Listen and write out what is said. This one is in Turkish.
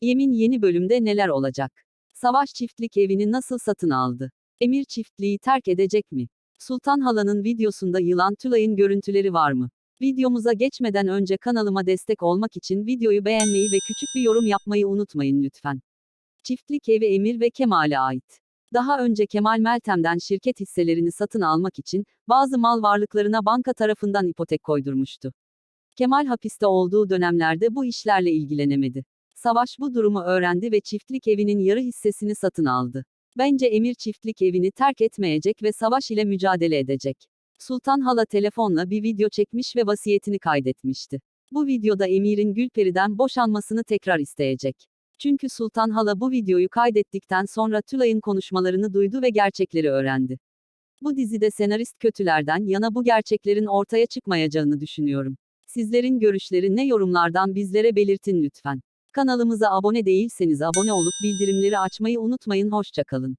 Yemin yeni bölümde neler olacak? Savaş çiftlik evini nasıl satın aldı? Emir çiftliği terk edecek mi? Sultan Hala'nın videosunda yılan Tülay'ın görüntüleri var mı? Videomuza geçmeden önce kanalıma destek olmak için videoyu beğenmeyi ve küçük bir yorum yapmayı unutmayın lütfen. Çiftlik evi Emir ve Kemal'e ait. Daha önce Kemal Meltem'den şirket hisselerini satın almak için bazı mal varlıklarına banka tarafından ipotek koydurmuştu. Kemal hapiste olduğu dönemlerde bu işlerle ilgilenemedi. Savaş bu durumu öğrendi ve çiftlik evinin yarı hissesini satın aldı. Bence Emir çiftlik evini terk etmeyecek ve savaş ile mücadele edecek. Sultan Hala telefonla bir video çekmiş ve vasiyetini kaydetmişti. Bu videoda Emir'in Gülperi'den boşanmasını tekrar isteyecek. Çünkü Sultan Hala bu videoyu kaydettikten sonra Tülay'ın konuşmalarını duydu ve gerçekleri öğrendi. Bu dizide senarist kötülerden yana bu gerçeklerin ortaya çıkmayacağını düşünüyorum. Sizlerin görüşleri ne yorumlardan bizlere belirtin lütfen. Kanalımıza abone değilseniz abone olup bildirimleri açmayı unutmayın. Hoşçakalın.